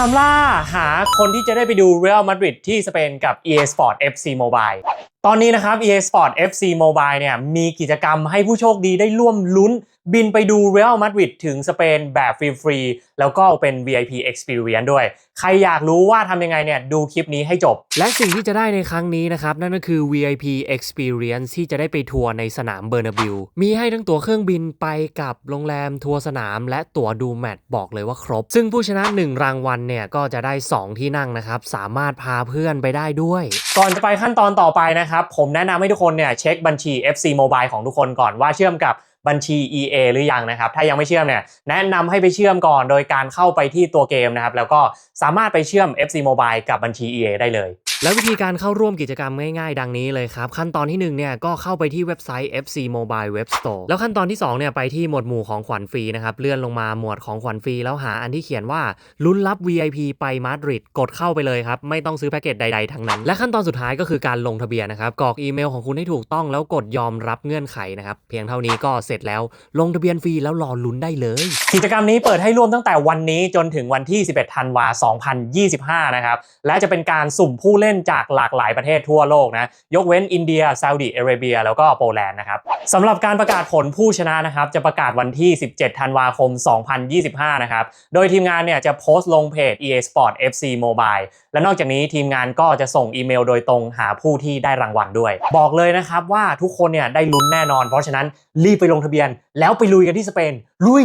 ามล่าหาคนที่จะได้ไปดู Real Madrid ที่สเปนกับ EA Sport FC Mobile ตอนนี้นะครับ EA Sport FC Mobile เนี่ยมีกิจกรรมให้ผู้โชคดีได้ร่วมลุ้น บินไปดู Real Madrid ถึงสเปนแบบฟรีๆแล้วก็เป็น VIP Experience ด้วย ใครอยากรู้ว่าทำยังไงเนี่ยดูคลิปนี้ให้จบ และสิ่งที่จะได้ในครั้งนี้นะครับ นั่นก็คือ VIP Experience ที่จะได้ไปทัวร์ในสนามเบอร์นาบิวมีให้ทั้งตั๋วเครื่องบินไปกับโรงแรมทัวร์สนาม และตั๋วดูแมตช์บอกเลยว่าครบ ซึ่งผู้ชนะ 1 รางวัลเนี่ยก็จะได้ 2 ที่นั่งนะครับสามารถพาเพื่อนไปได้ด้วย ก่อนจะไปขั้นตอนต่อไปนะครับผมแนะนำให้ทุกคนเนี่ยเช็คบัญชี FC Mobile ของทุกคนก่อนว่าเชื่อมกับบัญชี EA หรือยังนะครับ ถ้ายังไม่เชื่อมเนี่ยแนะนำให้ไปเชื่อมก่อนโดยการเข้าไปที่ตัวเกมนะครับ แล้วก็สามารถไปเชื่อม FC Mobile กับบัญชี EA ได้เลย แล้ววิธีการเข้าร่วมกิจกรรมง่ายๆ ดังนี้เลยครับ ขั้นตอนที่1เนี่ยก็เข้าไปที่เว็บไซต์ FC Mobile Web Store แล้วขั้นตอนที่2เนี่ยไปที่หมวดหมู่ของขวัญฟรีนะครับเลื่อนลงมาหมวดของขวัญฟรีแล้วหาอันที่เขียนว่าลุ้นรับ VIP ไปมาดริดกดเข้าไปเลยครับ ไม่ต้องซื้อแพ็กเกจใดๆทั้งนั้น และขั้นตอนสุดท้ายก็คือการลงทะเบียนนะครับกรอกอีเมลของคุณให้ถูกต้องแล้วกดยอมรับเงื่อนไขนะครับเพียงเท่านี้ก็เสร็จแล้วลงทะเบียนฟรีแล้วรอลุ้นได้เลย กิจกรรมนี้เปิดให้ร่วมตั้งแต่วันนี้จนถึงวันที่ 11 ธันวาคม 2025 นะครับและจะเป็นการสุ่มผู้เล่นจากหลากหลายประเทศทั่วโลกนะ ยกเว้นอินเดียซาอุดิอาระเบีย แล้วก็โปแลนด์นะครับสำหรับการประกาศผลผู้ชนะนะครับ จะประกาศวันที่ 17 ธันวาคม 2025 นะครับ โดยทีมงานเนี่ยจะโพสต์ลงเพจ EA Sport FC Mobile และนอกจากนี้ทีมงานก็จะส่งอีเมลโดยตรงหาผู้ที่ได้รางวัลด้วย บอกเลยนะครับว่าทุกคนเนี่ยได้ลุ้นแน่นอน เพราะฉะนั้นรีบไปลงทะเบียน แล้วไปลุยกันที่สเปนลุย